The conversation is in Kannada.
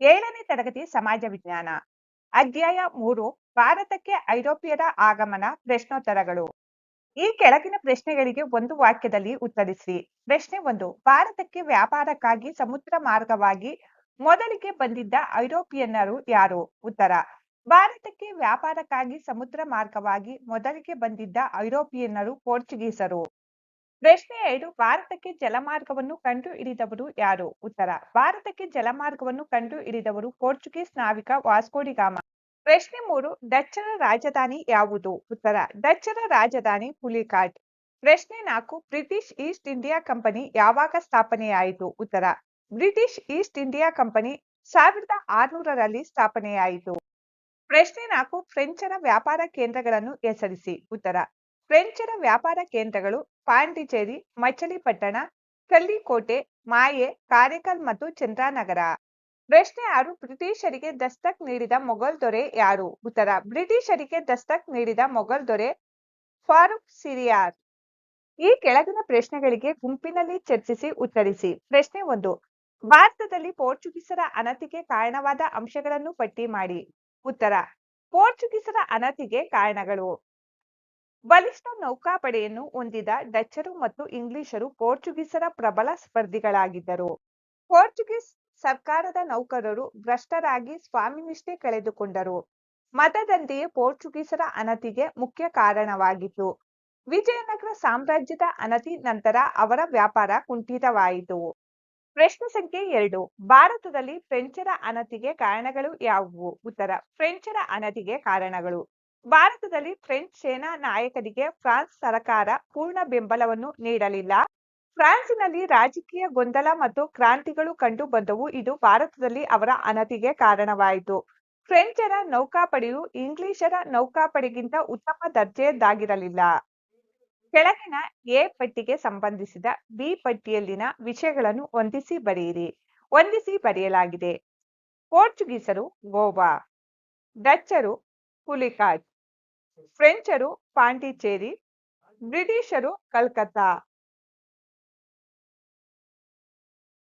ಏಳನೇ ತರಗತಿ ಸಮಾಜ ವಿಜ್ಞಾನ. ಅಧ್ಯಾಯ ಮೂರು, ಭಾರತಕ್ಕೆ ಐರೋಪ್ಯರ ಆಗಮನ ಪ್ರಶ್ನೋತ್ತರಗಳು. ಈ ಕೆಳಗಿನ ಪ್ರಶ್ನೆಗಳಿಗೆ ಒಂದು ವಾಕ್ಯದಲ್ಲಿ ಉತ್ತರಿಸಿ. ಪ್ರಶ್ನೆ ಒಂದು, ಭಾರತಕ್ಕೆ ವ್ಯಾಪಾರಕ್ಕಾಗಿ ಸಮುದ್ರ ಮಾರ್ಗವಾಗಿ ಮೊದಲಿಗೆ ಬಂದಿದ್ದ ಐರೋಪಿಯನ್ನರು ಯಾರು? ಉತ್ತರ, ಭಾರತಕ್ಕೆ ವ್ಯಾಪಾರಕ್ಕಾಗಿ ಸಮುದ್ರ ಮಾರ್ಗವಾಗಿ ಮೊದಲಿಗೆ ಬಂದಿದ್ದ ಐರೋಪಿಯನ್ನರು ಪೋರ್ಚುಗೀಸರು. ಪ್ರಶ್ನೆ ಎರಡು, ಭಾರತಕ್ಕೆ ಜಲಮಾರ್ಗವನ್ನು ಕಂಡು ಹಿಡಿದವರು ಯಾರು? ಉತ್ತರ, ಭಾರತಕ್ಕೆ ಜಲಮಾರ್ಗವನ್ನು ಕಂಡು ಹಿಡಿದವರು ಪೋರ್ಚುಗೀಸ್ ನಾವಿಕ ವಾಸ್ಕೋಡಿಗಾಮ ಪ್ರಶ್ನೆ ಮೂರು, ಡಚ್ಚರ ರಾಜಧಾನಿ ಯಾವುದು? ಉತ್ತರ, ಡಚ್ಚರ ರಾಜಧಾನಿ ಹುಲಿಕಾಟ್ ಪ್ರಶ್ನೆ ನಾಲ್ಕು, ಬ್ರಿಟಿಷ್ ಈಸ್ಟ್ ಇಂಡಿಯಾ ಕಂಪನಿ ಯಾವಾಗ ಸ್ಥಾಪನೆಯಾಯಿತು? ಉತ್ತರ, ಬ್ರಿಟಿಷ್ ಈಸ್ಟ್ ಇಂಡಿಯಾ ಕಂಪನಿ ಸಾವಿರದ ಆರುನೂರರಲ್ಲಿ ಸ್ಥಾಪನೆಯಾಯಿತು. ಪ್ರಶ್ನೆ ನಾಲ್ಕು, ಫ್ರೆಂಚರ ವ್ಯಾಪಾರ ಕೇಂದ್ರಗಳನ್ನು ಹೆಸರಿಸಿ. ಉತ್ತರ ಫ್ರೆಂಚರ ವ್ಯಾಪಾರ ಕೇಂದ್ರಗಳು ಪಾಂಡಿಚೇರಿ ಮಚಲಿಪಟ್ಟಣ ಕಲ್ಲಿಕೋಟೆ ಮಾಯೆ, ಕಾರೇಕಲ್ ಮತ್ತು ಚಂದ್ರಾನಗರ. ಪ್ರಶ್ನೆ ಆರು, ಬ್ರಿಟಿಷರಿಗೆ ದಸ್ತಕ್ ನೀಡಿದ ಮೊಘಲ್ ದೊರೆ ಯಾರು? ಉತ್ತರ, ಬ್ರಿಟಿಷರಿಗೆ ದಸ್ತಕ್ ನೀಡಿದ ಮೊಘಲ್ ದೊರೆ ಫಾರೂಕ್ ಸಿರಿಯಾರ್. ಈ ಕೆಳಗಿನ ಪ್ರಶ್ನೆಗಳಿಗೆ ಗುಂಪಿನಲ್ಲಿ ಚರ್ಚಿಸಿ ಉತ್ತರಿಸಿ. ಪ್ರಶ್ನೆ ಒಂದು, ಭಾರತದಲ್ಲಿ ಪೋರ್ಚುಗೀಸರ ಅನತಿಗೆ ಕಾರಣವಾದ ಅಂಶಗಳನ್ನು ಪಟ್ಟಿ ಮಾಡಿ. ಉತ್ತರ, ಪೋರ್ಚುಗೀಸರ ಅನತಿಗೆ ಕಾರಣಗಳು. ಬಲಿಷ್ಠ ನೌಕಾಪಡೆಯನ್ನು ಹೊಂದಿದ ಡಚ್ಚರು ಮತ್ತು ಇಂಗ್ಲಿಷರು ಪೋರ್ಚುಗೀಸರ ಪ್ರಬಲ ಸ್ಪರ್ಧಿಗಳಾಗಿದ್ದರು. ಪೋರ್ಚುಗೀಸ್ ಸರ್ಕಾರದ ನೌಕರರು ಭ್ರಷ್ಟರಾಗಿ ಸ್ವಾಮಿನಿಷ್ಠೆ ಕಳೆದುಕೊಂಡರು. ಮತದಂತೆಯೇ ಪೋರ್ಚುಗೀಸರ ಅನತಿಗೆ ಮುಖ್ಯ ಕಾರಣವಾಗಿತ್ತು. ವಿಜಯನಗರ ಸಾಮ್ರಾಜ್ಯದ ಅನತಿ ನಂತರ ಅವರ ವ್ಯಾಪಾರ ಕುಂಠಿತವಾಯಿತು. ಪ್ರಶ್ನೆ ಸಂಖ್ಯೆ ಎರಡು. ಭಾರತದಲ್ಲಿ ಫ್ರೆಂಚರ ಅನತಿಗೆ ಕಾರಣಗಳು ಯಾವುವು? ಉತ್ತರ, ಫ್ರೆಂಚರ ಅನತಿಗೆ ಕಾರಣಗಳು. ಭಾರತದಲ್ಲಿ ಫ್ರೆಂಚ್ ಸೇನಾ ನಾಯಕರಿಗೆ ಫ್ರಾನ್ಸ್ ಸರಕಾರ ಪೂರ್ಣ ಬೆಂಬಲವನ್ನು ನೀಡಲಿಲ್ಲ. ಫ್ರಾನ್ಸಿನಲ್ಲಿ ರಾಜಕೀಯ ಗೊಂದಲ ಮತ್ತು ಕ್ರಾಂತಿಗಳು ಕಂಡು ಬಂದವು. ಇದು ಭಾರತದಲ್ಲಿ ಅವರ ಅನತಿಗೆ ಕಾರಣವಾಯಿತು. ಫ್ರೆಂಚರ ನೌಕಾಪಡೆಯು ಇಂಗ್ಲಿಷರ ನೌಕಾಪಡೆಗಿಂತ ಉತ್ತಮ ದರ್ಜೆಯದ್ದಾಗಿರಲಿಲ್ಲ. ಕೆಳಗಿನ ಎ ಪಟ್ಟಿಗೆ ಸಂಬಂಧಿಸಿದ ಬಿ ಪಟ್ಟಿಯಲ್ಲಿನ ವಿಷಯಗಳನ್ನು ಹೊಂದಿಸಿ ಬರೆಯಿರಿ. ಹೊಂದಿಸಿ ಬರೆಯಲಾಗಿದೆ. ಪೋರ್ಚುಗೀಸರು ಗೋವಾ. ಡಚ್ಚರು ಪುಲಿಕಾಟ್ ಫ್ರೆಂಚರು ಪಾಂಡಿಚೇರಿ ಬ್ರಿಟಿಷರು ಕಲ್ಕತ್ತಾ